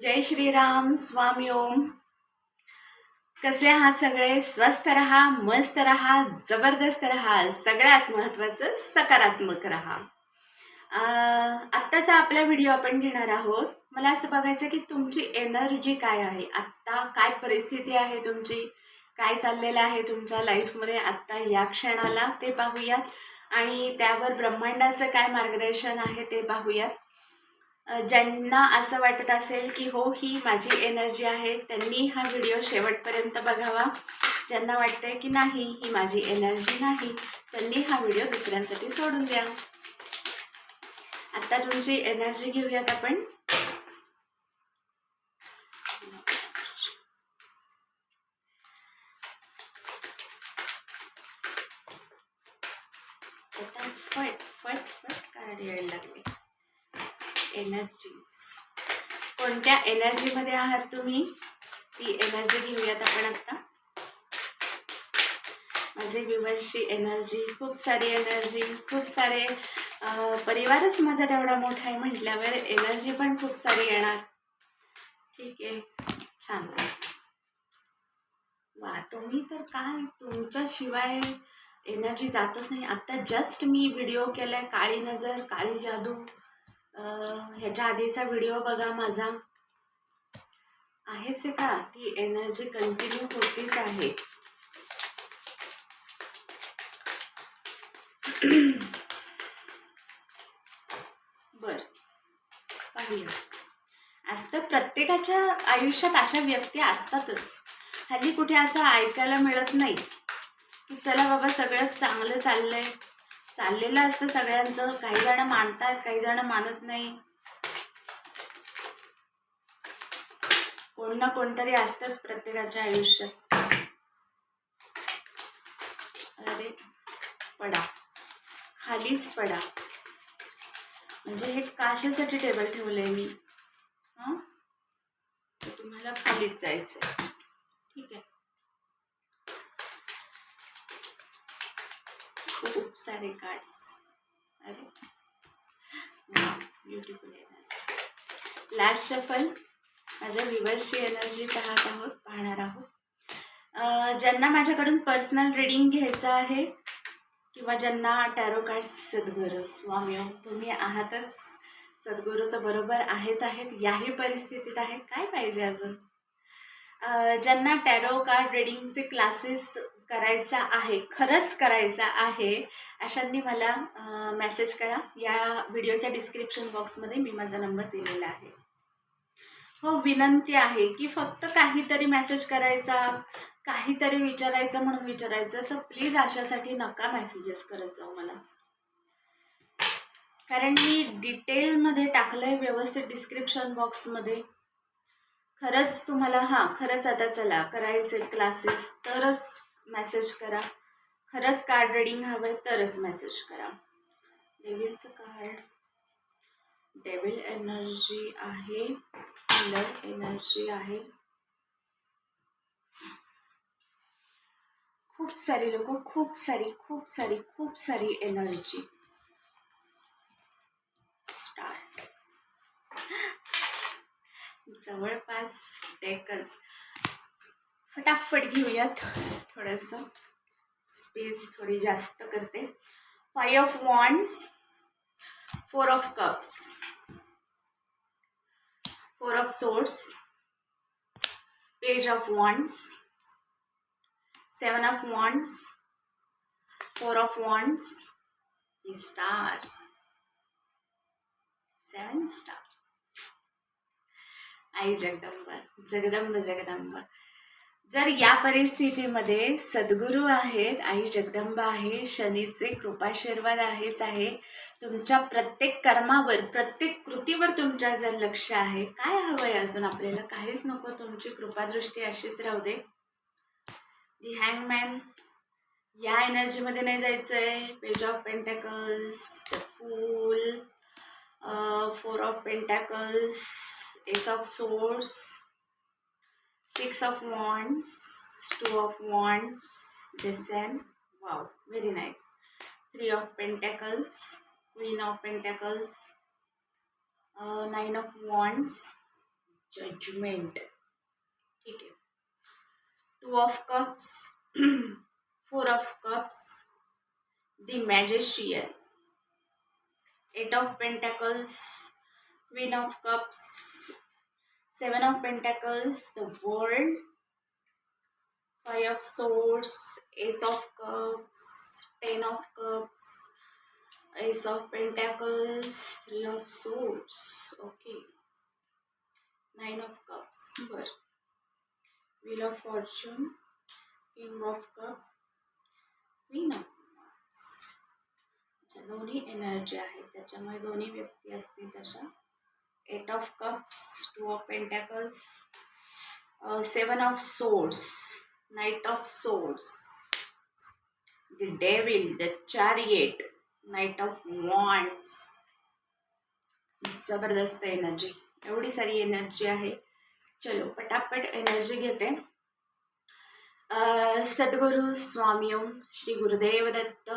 जय श्रीराम स्वामी ओम. कसे आहात सगळे? स्वस्थ रहा मस्त रहा जबरदस्त रहा. सगळ्यात महत्वाचं सकारात्मक रहा. आत्ताचा आपला व्हिडिओ आपण घेणार आहोत. मला असं बघायचं की तुमची एनर्जी काय आहे? आत्ता काय परिस्थिती आहे तुमची? काय चाललेलं आहे तुमच्या लाईफमध्ये आत्ता या क्षणाला ते पाहूयात. आणि त्यावर ब्रह्मांडाचं काय मार्गदर्शन आहे ते पाहूयात. ज्यांना असं वाटत असेल की हो ही माझी एनर्जी आहे त्यांनी हा व्हिडिओ शेवटपर्यंत बघावा. ज्यांना वाटतंय की नाही ही माझी एनर्जी नाही त्यांनी हा व्हिडिओ दुसऱ्यांसाठी सोडून द्या. आता तुमची एनर्जी घेऊयात आपण. आता फट फट फट कार्ड यायला लागले. एनर्जीज कोणत्या एनर्जीमध्ये आहात तुम्ही? ती एनर्जी घेऊयात आपण आत्ता माझे व्ह्युअर्सची एनर्जी खूप सारी एनर्जी खूप सारे परिवारच माझा तेवढा मोठा आहे म्हटल्यावर एनर्जी पण खूप सारी येणार. ठीक आहे. छान. वा तुम्ही तर काय? तुमच्याशिवाय एनर्जी जातच नाही. आत्ता जस्ट मी व्हिडिओ केलाय काळी नजर काळी जादू. ह्याच्या आधीचा व्हिडिओ बघा माझा. आहेच आहे का? ती एनर्जी कंटिन्यू होतीच आहे. बर पाहूया. तर प्रत्येकाच्या आयुष्यात अशा व्यक्ती असतातच. हल्ली कुठे असं ऐकायला मिळत नाही. की चला बाबा सगळं चांगलं चाललंय. चाललेलं असतं सगळ्यांचं. काही जण मानतात काही जण मानत नाही. कोण ना कोणतरी असतंच प्रत्येकाच्या आयुष्यात. अरे पडा. खालीच पडा. म्हणजे हे काशासाठी टेबल ठेवलंय मी. हां? तुम्हाला खालीच जायचंय. ठीक आहे. खूप सारे कार्ड्स अरे. ब्युटिफुल एनर्जी लास्ट शफल माझ्या विवर्सची एनर्जी पाहत आहोत पाहणार आहोत. ज्यांना माझ्याकडून पर्सनल रिडिंग घ्यायचं आहे किंवा ज्यांना टॅरो कार्ड सद्गुरू स्वामी ओम, तुम्ही आहातच. सद्गुरू तर बरोबर आहेच आहेत. याही परिस्थितीत आहेत. काय पाहिजे अजून? ज्यांना टॅरो कार्ड रिडिंगचे क्लासेस करायचा आहे खरंच करायचा आहे अशांनी मला मेसेज करा. या व्हिडिओच्या डिस्क्रिप्शन बॉक्समध्ये मी माझा नंबर दिलेला आहे. हो विनंती आहे की फक्त काहीतरी मेसेज करायचा काहीतरी विचारायचं म्हणून विचारायचं तर प्लीज अशासाठी नका मेसेजेस करत जाऊ मला. कारण मी डिटेलमध्ये टाकलंय व्यवस्थित डिस्क्रिप्शन बॉक्समध्ये खरंच तुम्हाला हां खरंच आता चला करायचे क्लासेस तरच मेसेज करा. खरंच कार्ड रिडिंग हवं आहे तरच मेसेज करा. डेव्हिलचं कार्ड डेव्हिल एनर्जी आहे. हिलर एनर्जी आहे. खूप सारी लोक खूप सारी खूप सारी खूप सारी एनर्जी स्टार्ट जवळपास डेकच फटाफट घेऊयात. थोडंसं स्पेस थोडी जास्त करते. Five of wands four of cups four of swords page of wands seven of wands four of wands star seven star आई जगदंबा जगदंब जगदंब जर या परिस्थितीमध्ये सद्गुरू आहेत आई जगदंबा आहे शनीचे कृपाशीर्वाद आहेच आहे तुमच्या प्रत्येक कर्मावर प्रत्येक कृतीवर तुमच्या जर लक्ष आहे काय हवंय अजून आपल्याला? काहीच नको तुमची कृपादृष्टी अशीच राहू दे. दी हँगमॅन या एनर्जीमध्ये नाही जायचंय. Page of pentacles fool four of pentacles ace of swords six of wands two of wands descend wow very nice three of pentacles queen of pentacles uh, nine of wands judgement ठीक आहे two of cups four of cups the magician eight of pentacles queen of cups seven of pentacles the world five of swords ace of cups ten of cups ace of pentacles three of swords okay nine of cups बर wheel of fortune king of cup queen of wands ज्या दोन्ही energy आहेत त्याच्यामुळे दोन्ही व्यक्ती असतील तशा eight of cups two of pentacles seven of swords knight of swords the devil the chariot knight of wands जबरदस्त एनर्जी एवढी सारी एनर्जी आहे. चलो पटापट एनर्जी घेते. सद्गुरू स्वामी ओम श्री गुरुदेव दत्त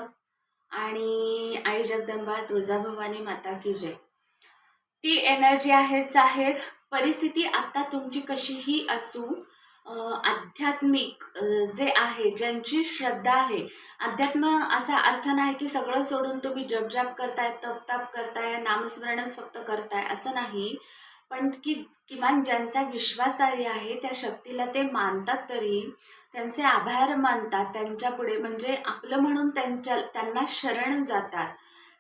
आणि आई जगदंबा तुळजाभवानी माता की जय. ती एनर्जी आहेच आहे परिस्थिती आत्ता तुमची कशीही असू आध्यात्मिक जे आहे ज्यांची श्रद्धा आहे. अध्यात्म असा अर्थ नाही की सगळं सोडून तुम्ही जपजाप करताय तपताप करताय नामस्मरणच फक्त करताय असं नाही. पण की किमान ज्यांचा विश्वासदारी आहे त्या शक्तीला ते मानतात तरी त्यांचे आभार मानतात त्यांच्यापुढे म्हणजे आपलं म्हणून त्यांच्या त्यांना शरण जातात.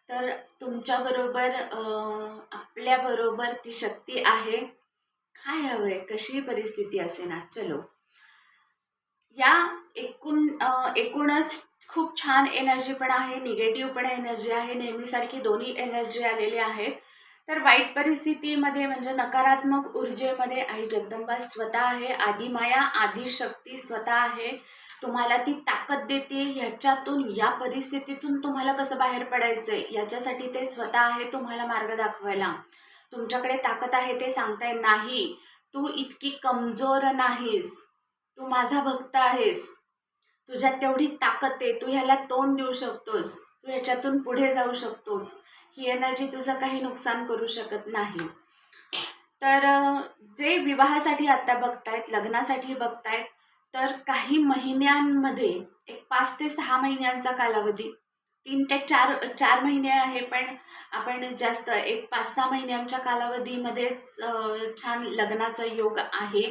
तर तुमच्याबरोबर आपल्याबरोबर ती शक्ती आहे. काय हवंय? कशी परिस्थिती असे ना चलो. या एकूण एकूणच खूप छान एनर्जी पण आहे निगेटिव्ह पण एनर्जी आहे. नेहमीसारखी दोन्ही एनर्जी आलेली आहेत. तर वाईट परिस्थितीमध्ये म्हणजे नकारात्मक ऊर्जेमध्ये आई जगदंबा स्वतः आहे आदिमाया आदिशक्ती स्वतः आहे. तुम्हाला ती ताकद देते. ह्याच्यातून या परिस्थितीतून तुम्हाला कसं बाहेर पडायचं आहे याच्यासाठी ते स्वतः आहे तुम्हाला मार्ग दाखवायला. तुमच्याकडे ताकद आहे ते सांगताय नाही तू इतकी कमजोर नाहीस. तू माझा भक्त आहेस. तुझ्यात तेवढी ताकद आहे. तू ह्याला तोंड देऊ शकतोस. तू ह्याच्यातून पुढे जाऊ शकतोस. ही एनर्जी तुझं काही नुकसान करू शकत नाही. तर जे विवाहासाठी आत्ता बघतायत लग्नासाठी बघतायत तर काही महिन्यांमध्ये एक पाच ते सहा महिन्यांचा कालावधी तीन ते चार चार महिने आहे पण आपण जास्त एक पाच सहा महिन्यांच्या कालावधीमध्येच छान लग्नाचा योग आहे.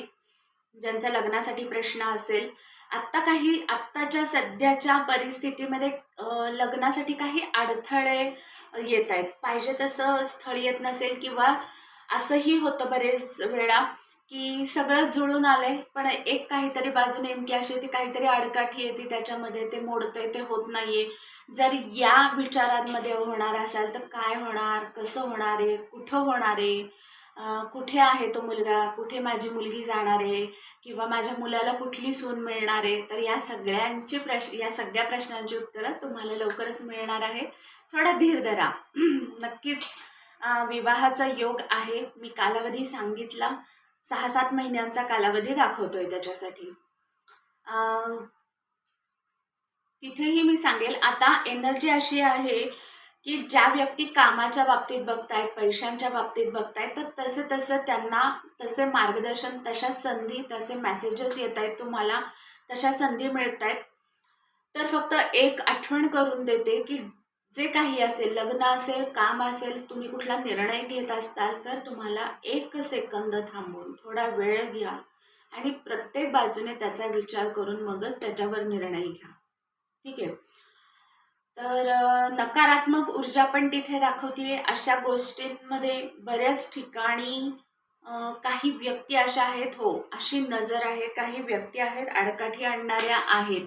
ज्यांचा लग्नासाठी प्रश्न असेल आत्ता काही आत्ताच्या सध्याच्या परिस्थितीमध्ये लग्नासाठी काही अडथळे येत आहेत. पाहिजे तसं स्थळ येत नसेल किंवा असंही होतं बरेच वेळा की सगळं जुळून आलंय पण एक काहीतरी बाजू नेमकी अशी ती काहीतरी आडकाठी येते त्याच्यामध्ये ते मोडतंय ते होत नाहीये. जर या विचारांमध्ये होणार असाल तर काय होणार? कसं होणार आहे? कुठं होणार आहे? कुठे आहे तो मुलगा? कुठे माझी मुलगी जाणार आहे? किंवा माझ्या मुलाला कुठली सून मिळणार आहे? तर या सगळ्यांची प्रश्न या सगळ्या प्रश्नांची उत्तरं तुम्हाला लवकरच मिळणार आहे. थोडा धीर धरा. नक्कीच विवाहाचा योग आहे. मी कालावधी सांगितला. सहा सात महिन्यांचा कालावधी दाखवतोय त्याच्यासाठी. तिथेही मी सांगेल आता एनर्जी अशी आहे की ज्या व्यक्ती कामाच्या बाबतीत बघतायत पैशांच्या बाबतीत बघतायत तर तसे तसं त्यांना तसे मार्गदर्शन तशा संधी तसे मेसेजेस येत आहेत तुम्हाला तशा संधी मिळत आहेत तर फक्त एक आठवण करून देते की जे काही असेल लग्न असेल काम असेल तुम्ही कुठला निर्णय घेत असताल तर तुम्हाला एक सेकंद थांबून थोडा वेळ घ्या आणि प्रत्येक बाजूने त्याचा विचार करून मगच त्याच्यावर निर्णय घ्या. ठीक आहे? तर नकारात्मक ऊर्जा पण तिथे दाखवते अशा गोष्टींमध्ये बऱ्याच ठिकाणी काही व्यक्ती अशा आहेत हो अशी नजर आहे काही व्यक्ती आहेत आडकाठी आणणाऱ्या आहेत.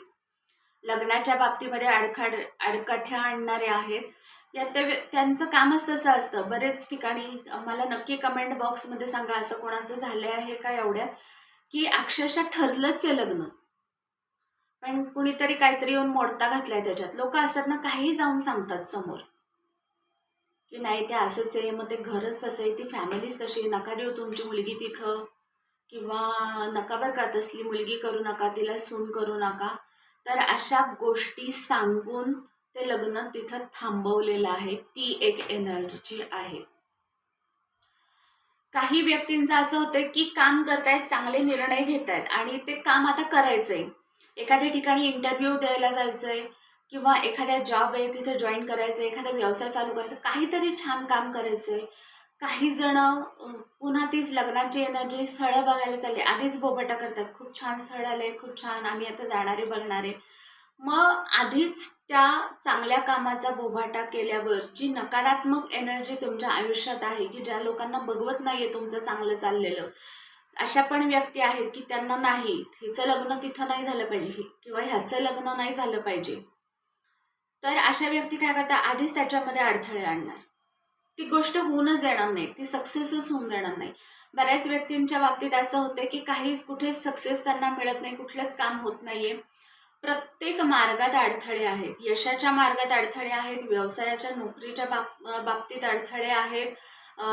लग्नाच्या बाबतीमध्ये अडखड अडकाठ्या आणणाऱ्या आहेत. या ते त्यांचं कामच तसं असतं. बरेच ठिकाणी मला नक्की कमेंट बॉक्समध्ये सांगा असं कोणाचं झालं आहे का एवढ्यात? की अक्षरशः ठरलंच आहे लग्न. पण कुणीतरी काहीतरी येऊन मोडता घातलाय त्याच्यात. लोक असतात ना काही जाऊन सांगतात समोर. की नाही ते असंच आहे मग ते घरच तसं आहे ती फॅमिलीच तशी नका देऊ तुमची मुलगी तिथं. किंवा नका बरं का तसली मुलगी करू नका तिला सून करू नका. तर अशा गोष्टी सांगून ते लग्न तिथं थांबवलेलं आहे. ती एक एनर्जी आहे. काही व्यक्तींचं असं होतं की काम करतायत चांगले निर्णय घेत आहेत आणि ते काम आता करायचं आहे एखाद्या ठिकाणी इंटरव्ह्यू द्यायला जायचंय किंवा एखाद्या जॉब आहे तिथे जॉईन करायचं एखादा व्यवसाय चालू करायचा काहीतरी छान काम करायचंय. काही जण पुन्हा तीच लग्नाची एनर्जी स्थळं बघायला चालली. आधीच बोबटा करतात. खूप छान स्थळ आले खूप छान. आम्ही आता जाणारे बघणारे मग आधीच त्या चांगल्या कामाचा बोभाटा केल्यावर जी नकारात्मक एनर्जी तुमच्या आयुष्यात आहे की ज्या लोकांना बघवत नाहीये तुमचं चांगलं चाललेलं अशा पण व्यक्ती आहेत की त्यांना नाही हिचं लग्न तिथं नाही झालं पाहिजे किंवा ह्याचं लग्न नाही झालं पाहिजे. तर अशा व्यक्ती काय करतात? आधीच त्याच्यामध्ये अडथळे आणणार. ती गोष्ट होऊनच देणार नाही ती सक्सेसच होऊन देणार नाही. बऱ्याच व्यक्तींच्या बाबतीत असं होतं की काहीच कुठेच सक्सेस त्यांना मिळत नाही कुठलंच काम होत नाहीये. प्रत्येक मार्गात अडथळे आहेत. यशाच्या मार्गात अडथळे आहेत व्यवसायाच्या नोकरीच्या बाब बाबतीत अडथळे आहेत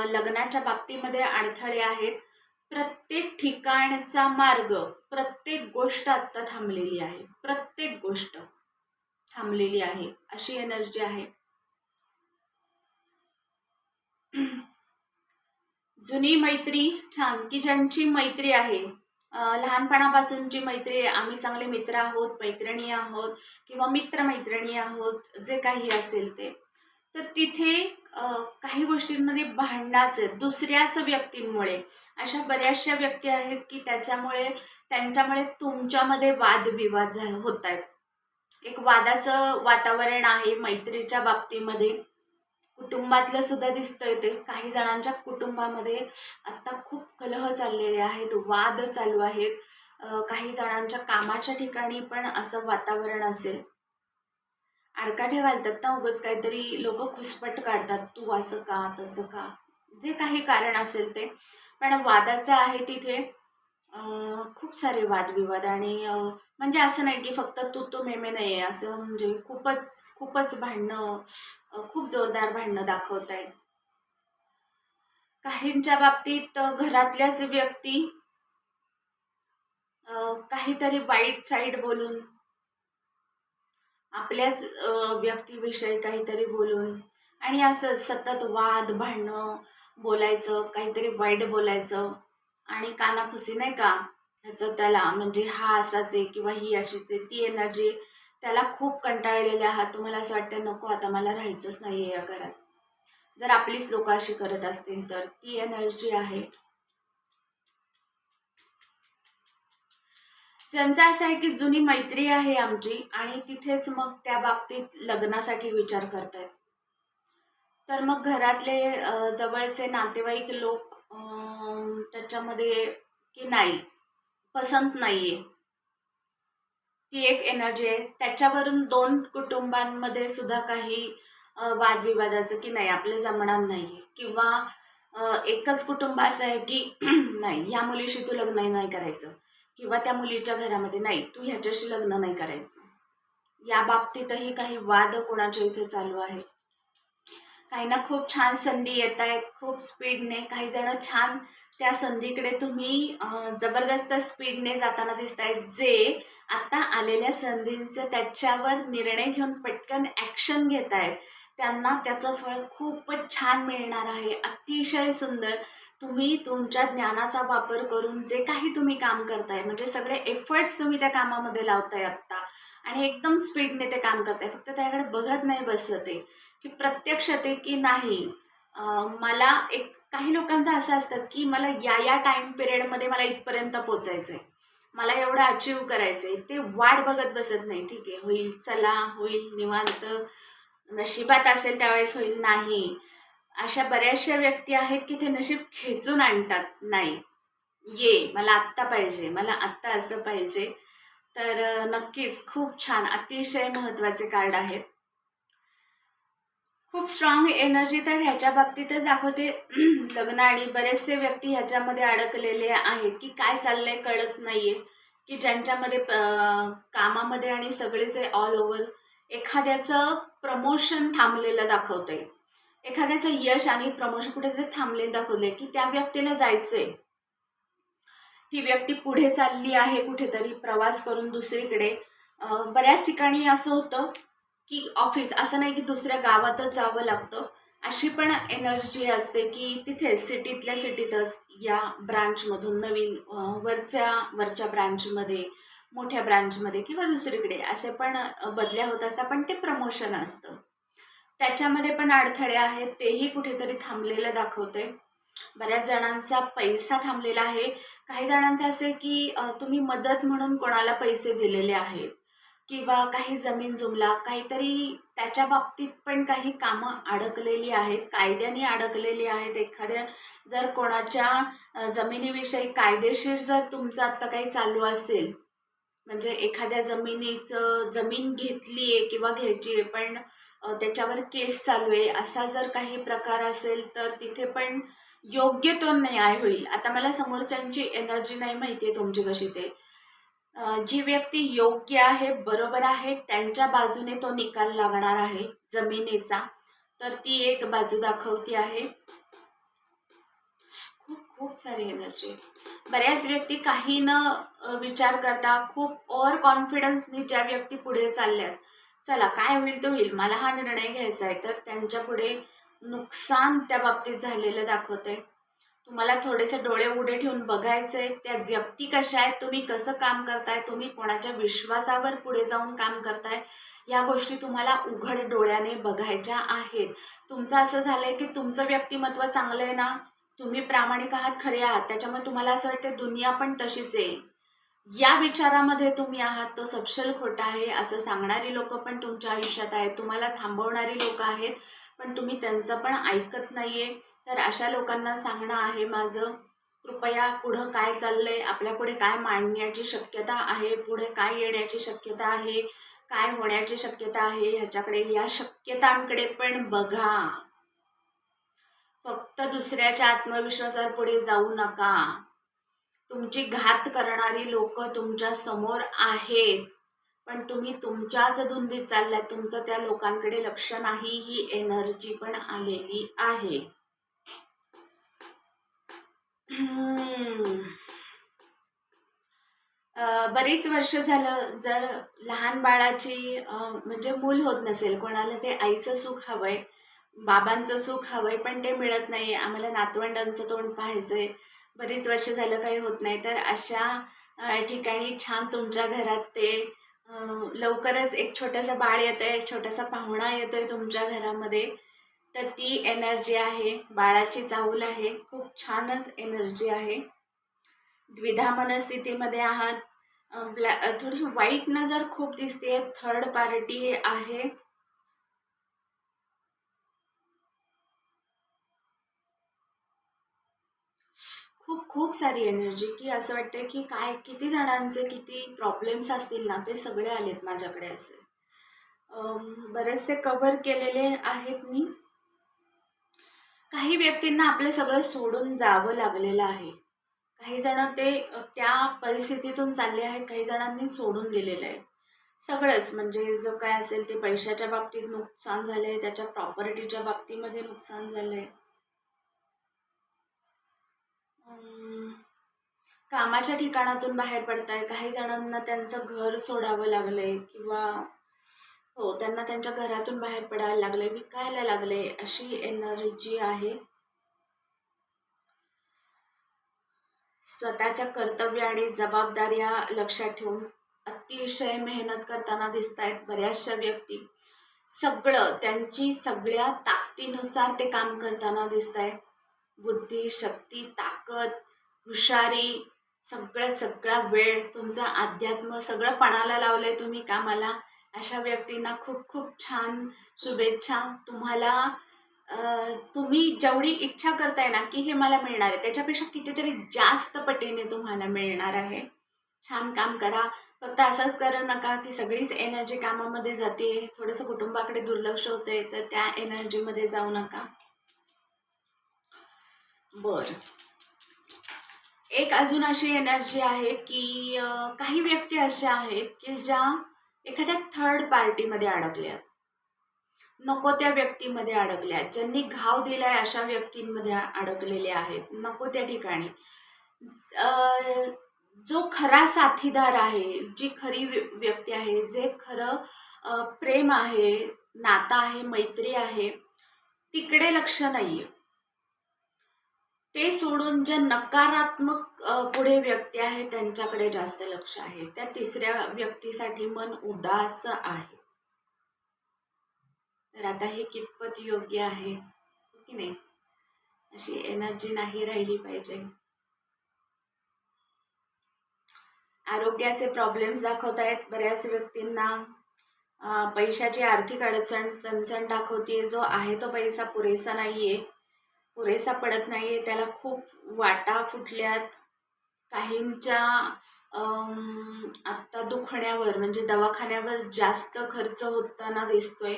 लग्नाच्या बाबतीमध्ये अडथळे आहेत. प्रत्येक ठिकाणचा मार्ग प्रत्येक गोष्ट आत्ता थांबलेली आहे. प्रत्येक गोष्ट थांबलेली आहे. अशी एनर्जी आहे. जुनी मैत्री छान की ज्यांची मैत्री आहे लहानपणापासूनची मैत्री आम्ही चांगले मित्र आहोत मैत्रिणी आहोत किंवा मित्र मैत्रिणी आहोत जे काही असेल ते. तर तिथे काही गोष्टींमध्ये भांडणाच आहेत. दुसऱ्याच व्यक्तींमुळे. अशा बऱ्याचशा व्यक्ती आहेत की त्याच्यामुळे त्यांच्यामुळे तुमच्यामध्ये वादविवाद झा होत आहेत एक वादाचं वातावरण आहे मैत्रीच्या बाबतीमध्ये. कुटुंबातलं सुद्धा दिसतंय ते. काही जणांच्या कुटुंबामध्ये आत्ता खूप कलह चाललेले आहेत वाद चालू आहेत. काही जणांच्या कामाच्या ठिकाणी पण असं वातावरण असेल. आडकाठ्या घालतात ना उगाच काहीतरी लोक खुसपट काढतात तू असं का तसं का? जे काही कारण असेल ते. पण वादाचं आहे तिथे खूप सारे वादविवाद आणि म्हणजे असं नाही की फक्त तू तो मेमे नाही आहे असं म्हणजे खूपच खूपच भांडणं खूप जोरदार भांडणं दाखवत आहे काहींच्या बाबतीत घरातल्याच व्यक्ती काहीतरी वाईट साईड बोलून आपल्याच व्यक्तीविषयी काहीतरी बोलून आणि असं सतत वाद भांडणं बोलायचं काहीतरी वाईट बोलायचं आणि कानाफुसी नाही का? ह्याचं त्याला म्हणजे हा असाच आहे किंवा ही अशीच आहे ती एनर्जी त्याला खूप कंटाळलेले आहात. तुम्हाला असं वाटतं नको आता मला राहायचंच नाही आहे या घरात. जर आपलीच लोक अशी करत असतील तर ती एनर्जी आहे. त्यांचा असं आहे की जुनी मैत्री आहे आमची आणि तिथेच मग त्या बाबतीत लग्नासाठी विचार करतायत. तर मग घरातले जवळचे नातेवाईक लोक त्याच्यामध्ये की नाही पसंत नाहीये. ती एक एनर्जी आहे. त्याच्यावरून दोन कुटुंबांमध्ये सुद्धा काही वादविवादाचं की नाही आपलं जमणार नाही किंवा एकच कुटुंब असं आहे की नाही ह्या मुलीशी तू लग्न नाही करायचं. किंवा त्या मुलीच्या घरामध्ये नाही तू ह्याच्याशी लग्न नाही करायचं. या बाबतीतही काही वाद कोणाच्या इथे चालू आहे काहींना खूप छान संधी येत आहेत खूप स्पीडने काही जण छान त्या संधीकडे तुम्ही जबरदस्त स्पीडने जाताना दिसत आहेत जे आता आलेल्या संधींचं त्याच्यावर निर्णय घेऊन पटकन ॲक्शन घेत आहेत त्यांना त्याचं फळ खूपच छान मिळणार आहे. अतिशय सुंदर तुम्ही तुमच्या ज्ञानाचा वापर करून जे काही तुम्ही काम करताय म्हणजे सगळे एफर्ट्स तुम्ही त्या कामामध्ये लावताय आत्ता. आणि एकदम स्पीडने ते काम करताय. फक्त त्याकडे बघत नाही बसत आहे. की प्रत्यक्ष ते की नाही. मला एक काही लोकांचं असं असतं की मला या या टाईम पिरियडमध्ये मला इथपर्यंत पोचायचं आहे मला एवढं अचीव करायचं आहे ते वाट बघत बसत नाही. ठीक आहे होईल चला होईल निवांत. नशिबात असेल त्यावेळेस होईल नाही. अशा बऱ्याचशा व्यक्ती आहेत की ते नशीब खेचून आणतात. नाही. ये मला आत्ता पाहिजे. मला आत्ता असं पाहिजे. तर नक्कीच खूप छान अतिशय महत्त्वाचे कार्ड आहेत. खूप स्ट्रॉंग एनर्जी तर ह्याच्या बाबतीतच दाखवते. लग्न आणि बरेचसे व्यक्ती ह्याच्यामध्ये अडकलेले आहेत की काय चाललंय कळत नाहीये. की ज्यांच्यामध्ये कामामध्ये आणि सगळेचे ऑल ओव्हर एखाद्याचं प्रमोशन थांबलेलं दाखवतंय. एखाद्याचं यश आणि प्रमोशन कुठेतरी थांबलेलं दाखवलंय की त्या व्यक्तीला जायचंय. ती व्यक्ती पुढे चालली आहे कुठेतरी प्रवास करून दुसरीकडे. बऱ्याच ठिकाणी असं होतं की ऑफिस असं नाही की दुसऱ्या गावातच जावं लागतं. अशी पण एनर्जी असते की तिथे सिटीतल्या सिटीतच या ब्रांचमधून नवीन वरच्या वरच्या ब्रांचमध्ये मोठ्या ब्रांचमध्ये किंवा दुसरीकडे असे पण बदल्या होत असतात. पण ते प्रमोशन असतं. त्याच्यामध्ये पण अडथळे आहेत. तेही कुठेतरी थांबलेलं दाखवते बऱ्याच जणांचा पैसा थांबलेला आहे. काही जणांचं असे की तुम्ही मदत म्हणून कोणाला पैसे दिलेले आहेत. किंवा काही जमीन जुमला काहीतरी त्याच्या बाबतीत पण काही कामं अडकलेली आहेत कायद्याने अडकलेली आहेत. एखाद्या जर कोणाच्या जमिनीविषयी कायदेशीर जर तुमचं आत्ता काही चालू असेल म्हणजे एखाद्या जमिनीचं जमीन घेतली आहे किंवा घ्यायची आहे पण त्याच्यावर केस चालू आहे असा जर काही प्रकार असेल तर तिथे पण योग्य तो न्याय होईल. आता मला समोरच्यांची एनर्जी नाही माहिती आहे तुमची कशी ते. जी व्यक्ती योग्य आहे बरोबर आहे त्यांच्या बाजूने तो निकाल लागणार आहे जमिनीचा तर ती एक बाजू दाखवती आहे. खूप खूप सारी एनर्जी बऱ्याच व्यक्ती काही न विचार करता खूप ओव्हर कॉन्फिडन्सनी ज्या व्यक्ती पुढे चालल्यात चला काय होईल तो होईल मला हा निर्णय घ्यायचा आहे तर त्यांच्या पुढे नुकसान त्या बाबतीत झालेलं दाखवतंय. तुम्हाला थोडेसे डोळे उघडे ठेवून बघायचं आहे त्या व्यक्ती कशा आहेत तुम्ही कसं काम करताय तुम्ही कोणाच्या विश्वासावर पुढे जाऊन काम करताय या गोष्टी तुम्हाला उघड डोळ्याने बघायच्या आहेत. तुमचं असं झालं आहे की तुमचं व्यक्तिमत्व चांगलं आहे ना? तुम्ही प्रामाणिक आहात खरे आहात. त्याच्यामुळे तुम्हाला असं वाटतं दुनिया पण तशीच आहे. या विचारामध्ये तुम्ही आहात तो सपशल खोटा आहे असं सांगणारी लोक पण तुमच्या आयुष्यात आहेत. तुम्हाला थांबवणारी लोक आहेत पण तुम्ही त्यांचं पण ऐकत नाहीये. तर अशा लोकांना सांगणं आहे माझं. कृपया पुढं काय चाललंय आपल्या पुढे काय मांडण्याची शक्यता आहे पुढे काय येण्याची शक्यता आहे काय होण्याची शक्यता आहे ह्याच्याकडे या शक्यतांकडे पण बघा. फक्त दुसऱ्याच्या आत्मविश्वासावर पुढे जाऊ नका. तुमची घात करणारी लोक तुमच्यासमोर आहेत पण तुम्ही तुमच्याच धुंदीत चालल्या तुमचं त्या लोकांकडे लक्ष नाही ही एनर्जी पण आलेली आहे. हम्म. बरीच वर्ष झालं जर लहान बाळाची म्हणजे मूल होत नसेल कोणाला ते आईचं सुख हवंय बाबांचं सुख हवंय पण ते मिळत नाही आम्हाला नातवंडांचं तोंड पाहायचंय बरीच वर्ष झालं काही होत नाही तर अशा ठिकाणी छान तुमच्या घरात ते लवकरच एक छोटंसं बाळ येतंय आहे एक छोटासा पाहुणा येतोय तुमच्या घरामध्ये तर ती एनर्जी आहे. बाळाची चाहूल आहे. खूप छानच एनर्जी आहे. द्विधा मनस्थितीमध्ये आहात. ब्लॅ थोडीशी वाईट नजर खूप दिसते. थर्ड पार्टी आहे. खूप खूप सारी एनर्जी की असं वाटतं की काय किती जणांचे किती प्रॉब्लेम्स असतील ना ते सगळे आलेत माझ्याकडे असे. बरेचसे कव्हर केलेले आहेत मी. काही व्यक्तींना आपलं सगळं सोडून जावं लागलेलं आहे. काही जण ते त्या परिस्थितीतून चालले आहेत काही जणांनी सोडून दिलेलं आहे. सगळंच म्हणजे जो काय असेल ते पैशाच्या बाबतीत नुकसान झालं आहे त्याच्या प्रॉपर्टीच्या बाबतीमध्ये नुकसान झालं आहे कामाच्या ठिकाणातून बाहेर पडताय काही जणांना त्यांचं घर सोडावं लागलंय किंवा हो त्यांना त्यांच्या घरातून बाहेर पडायला लागले. विकायला लागले. अशी एनर्जी आहे. स्वतःच्या कर्तव्य आणि जबाबदाऱ्या लक्षात ठेवून अतिशय मेहनत करताना दिसत आहेत बऱ्याचशा व्यक्ती. सगळं त्यांची सगळ्या ताकदीनुसार ते काम करताना दिसत आहे बुद्धी शक्ती ताकद हुशारी सगळं सगळा वेळ तुमचा अध्यात्म सगळं पणाला लावलंय तुम्ही कामाला. अशा व्यक्तींना खूप खूप छान शुभेच्छा. तुम्हाला तुम्ही जेवढी इच्छा करताय ना की हे मला मिळणार आहे. त्याच्यापेक्षा कितीतरी जास्त पटीने तुम्हाला मिळणार आहे. छान काम करा. फक्त असंच करू नका की सगळीच एनर्जी कामामध्ये जाते. थोडंसं कुटुंबाकडे दुर्लक्ष होते तर त्या एनर्जीमध्ये जाऊ नका. बर. एक अजून अशी एनर्जी आहे की काही व्यक्ती अशा आहेत की ज्या एखाद्या थर्ड पार्टीमध्ये अडकल्यात नको त्या व्यक्तीमध्ये अडकल्यात ज्यांनी घाव दिलाय अशा व्यक्तींमध्ये अडकलेले आहेत. नको त्या ठिकाणी. जो खरा साथीदार आहे जी खरी व्य- व्यक्ती आहे जे खरं प्रेम आहे नातं आहे मैत्री आहे तिकडे लक्ष नाहीये. ते सोडून ज्या नकारात्मक पुढे व्यक्ती आहे त्यांच्याकडे जास्त लक्ष आहे. त्या तिसऱ्या व्यक्तीसाठी मन उदास आहे. तर आता हे कितपत योग्य आहे? हो की नाही? अशी एनर्जी नाही राहिली पाहिजे. आरोग्याचे प्रॉब्लेम्स दाखवत आहेत. बऱ्याच व्यक्तींना पैशाची आर्थिक अडचण चणचण दाखवते जो आहे तो पैसा पुरेसा नाहीये. पुरेसा पडत नाहीये. त्याला खूप वाटा फुटल्यात. काहींच्या आत्ता दुखण्यावर म्हणजे दवाखान्यावर जास्त खर्च होताना दिसतोय.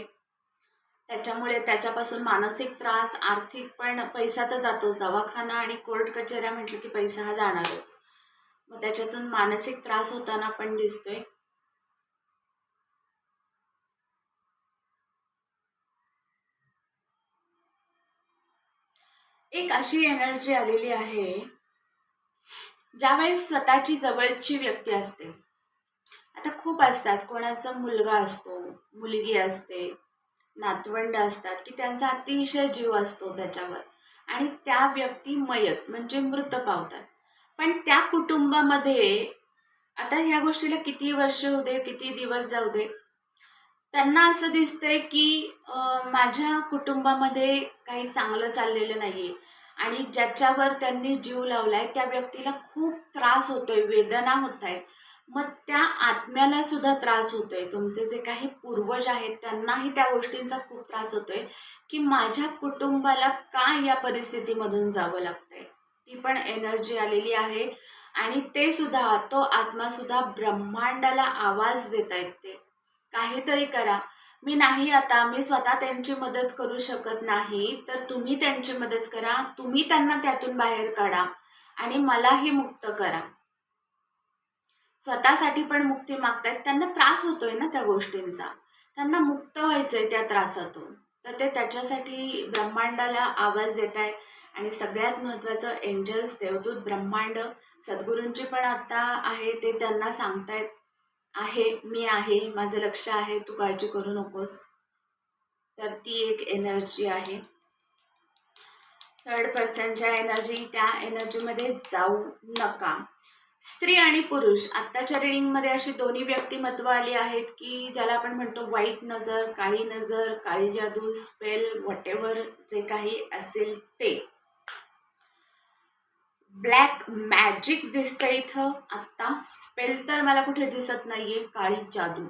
त्याच्यामुळे त्याच्यापासून मानसिक त्रास आर्थिक पण पैसा तर जातोच. दवाखाना आणि कोर्ट कचेऱ्या म्हटलं की पैसा हा जाणारच. मग त्याच्यातून मानसिक त्रास होताना पण दिसतोय. एक अशी एनर्जी आलेली आहे ज्यावेळेस स्वतःची जवळची व्यक्ती असते. आता खूप असतात. कोणाचा मुलगा असतो मुलगी असते नातवंड असतात की त्यांचा अतिशय जीव असतो त्याच्यावर. आणि त्या व्यक्ती मयत म्हणजे मृत पावतात. पण त्या कुटुंबामध्ये आता ह्या गोष्टीला किती वर्ष होऊ दे किती दिवस जाऊ दे त्यांना असं दिसतंय की माझ्या कुटुंबामध्ये काही चांगलं चाललेलं नाही आहे आणि ज्याच्यावर त्यांनी जीव लावलाय त्या व्यक्तीला खूप त्रास होतोय वेदना होत आहेत मग त्या आत्म्याला सुद्धा त्रास होतोय. तुमचे जे काही पूर्वज आहेत त्यांनाही त्या गोष्टींचा खूप त्रास होतोय की माझ्या कुटुंबाला का या परिस्थितीमधून जावं लागतंय? ती पण एनर्जी आलेली आहे आणि ते सुद्धा तो आत्मा सुद्धा ब्रह्मांडाला आवाज देत आहेत ते. काहीतरी करा. मी नाही आता मी स्वतः त्यांची मदत करू शकत नाही तर तुम्ही त्यांची मदत करा तुम्ही त्यांना त्यातून बाहेर काढा आणि मलाही मुक्त करा. स्वतःसाठी पण मुक्ती मागतायत त्यांना त्रास होतोय ना त्या गोष्टींचा. त्यांना मुक्त व्हायचंय त्या त्रासातून. तर ते त्याच्यासाठी ब्रह्मांडाला आवाज देत आहेत आणि सगळ्यात महत्त्वाचं एंजल्स देवदूत ब्रह्मांड सद्गुरूंची पण आता आहे ते त्यांना सांगतायत. आहे मी आहे माझं लक्ष आहे तू काळजी करू नकोस. तर ती एक एनर्जी आहे. थर्ड पर्सनच्या एनर्जी त्या एनर्जीमध्ये जाऊ नका. स्त्री आणि पुरुष आत्ताच्या रिडिंगमध्ये अशी दोन्ही व्यक्तिमत्व आली आहेत की ज्याला आपण म्हणतो वाईट नजर काळी नजर काळी जादू स्पेल वॉटेवर जे काही असेल ते. ब्लॅक मॅजिक दिसतं इथं. आत्ता स्पेल तर मला कुठे दिसत नाहीये काळी जादू.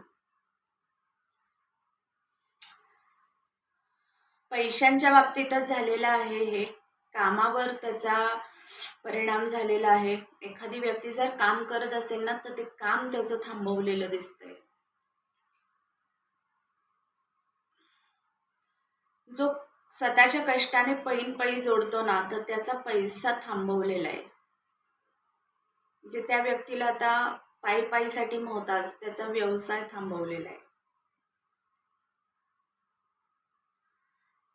पैशांच्या बाबतीतच झालेलं आहे हे. कामावर त्याचा परिणाम झालेला आहे. एखादी व्यक्ती जर काम करत असेल ना तर ते काम त्याचं थांबवलेलं दिसतंय. जो स्वतःच्या कष्टाने पैन पळी जोडतो ना तर त्याचा पैसा थांबवलेला आहे. जे त्या व्यक्तीला आता पायी पायीसाठी मोहताज त्याचा व्यवसाय थांबवलेला आहे.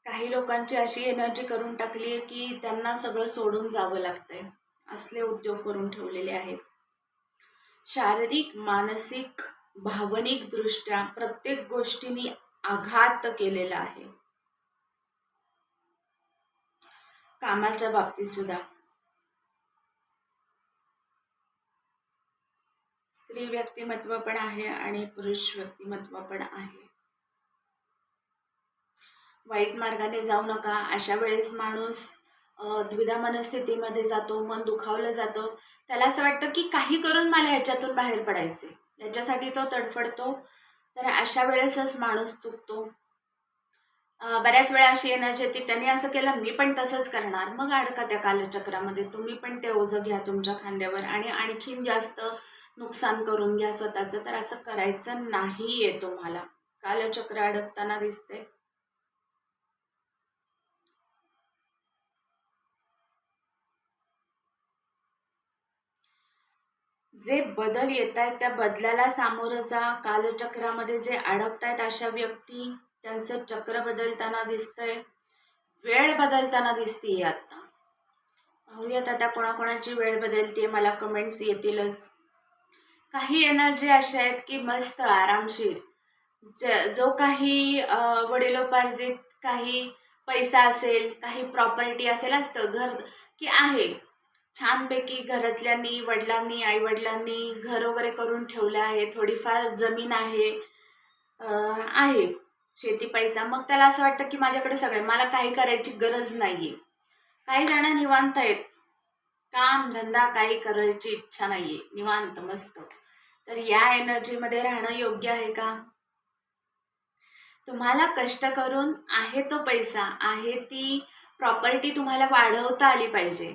काही लोकांची अशी एनर्जी करून टाकली आहे की त्यांना सगळं सोडून जावं लागतंय. असले उद्योग करून ठेवलेले आहेत. शारीरिक मानसिक भावनिक दृष्ट्या प्रत्येक गोष्टींनी आघात केलेला आहे. कामाच्या बाबतीत सुद्धा. स्त्री व्यक्तिमत्व पण आहे आणि पुरुष व्यक्तिमत्व पण आहे. वाईट मार्गाने जाऊ नका. अशा वेळेस माणूस द्विधा मनस्थितीमध्ये जातो मन दुखावलं जातं. त्याला असं वाटतं की काही करून मला ह्याच्यातून बाहेर पडायचे याच्यासाठी तो तडफडतो. तर अशा वेळेसच माणूस चुकतो. बऱ्याच वेळा अशी एनर्जी येते त्यांनी असं केलं मी पण तसंच करणार. मग अडका त्या कालचक्रामध्ये. तुम्ही पण ते ओझं घ्या तुमच्या खांद्यावर आणि आणखीन जास्त नुकसान करून घ्या स्वतःचं. तर असं करायचं नाही आहे तुम्हाला. कालचक्र अडकताना दिसते जे बदल येत आहेत त्या बदलाला सामोरं जा. कालचक्रामध्ये जे अडकतायत अशा व्यक्ती त्यांचं चक्र बदलताना दिसतंय. वेळ बदलताना दिसतीये आत्ता. पाहूयात आता कोणाकोणाची वेळ बदलते मला कमेंट्स येतीलच. काही एनर्जी अशा आहेत की मस्त आरामशीर. ज जो काही वडिलोपार्जित काही पैसा असेल काही प्रॉपर्टी असेल असतं घर की आहे. छानपैकी घरातल्यांनी वडिलांनी आईवडिलांनी घर वगैरे करून ठेवलं आहे थोडीफार जमीन आहे आहे. शेती पैसा. मग त्याला असं वाटतं की माझ्याकडे सगळे मला काही करायची गरज नाहीये. काही जण निवांत आहेत. काम धंदा काही करायची इच्छा नाहीये. निवांत मस्त. तर या एनर्जीमध्ये राहणं योग्य आहे का? तुम्हाला कष्ट करून आहे तो पैसा. आहे ती प्रॉपर्टी तुम्हाला वाढवता आली पाहिजे.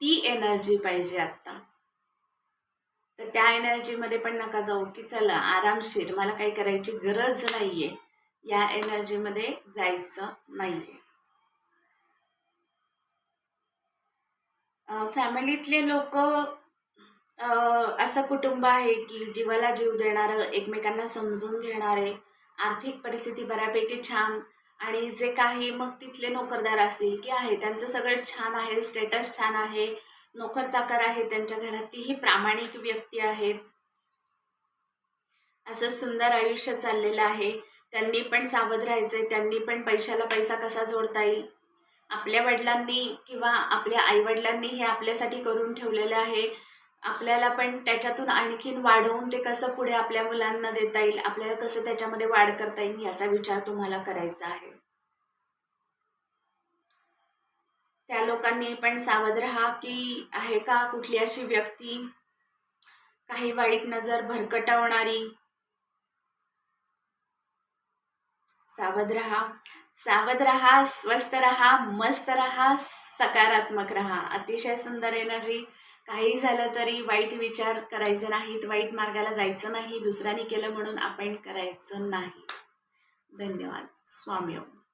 ती एनर्जी पाहिजे आता. तर त्या एनर्जीमध्ये पण नका जाऊ की चला आरामशीर. मला काही करायची गरज नाहीये. या एनर्जीमध्ये जायचं नाहीये. फॅमिलीतले लोक असं कुटुंब आहे की जीवाला जीव देणारं एकमेकांना समजून घेणारे आर्थिक परिस्थिती बऱ्यापैकी छान आणि जे काही मग तिथले नोकरदार असतील की आहे त्यांचं सगळं छान आहे स्टेटस छान आहे नोकर चाकर आहे त्यांच्या घरात तीही प्रामाणिक व्यक्ती आहेत. असं सुंदर आयुष्य चाललेलं आहे. त्यांनी पण सावध राहायचंय त्यांनी पण पैशाला पैसा कसा जोडता येईल? आपल्या वडिलांनी किंवा आपल्या आईवडिलांनी हे आपल्यासाठी करून ठेवलेलं आहे. आपल्याला पण त्याच्यातून आणखीन वाढवून ते कसं पुढे आपल्या मुलांना देता येईल? आपल्याला कसं त्याच्यामध्ये वाढ करता येईल? याचा विचार तुम्हाला करायचा आहे. त्या लोकांनी पण सावध राहा की आहे का कुठली अशी व्यक्ती? काही वाईट नजर भरकटवणारी सावध रहा. सावध रहा स्वस्थ रहा मस्त रहा सकारात्मक रहा. अतिशय सुंदर एनर्जी काही झालं तरी वाईट विचार करायचे नाहीत वाईट मार्गाला जायचं नाही दुसऱ्याने केलं म्हणून आपण करायचं नाही. धन्यवाद. स्वामी ओम.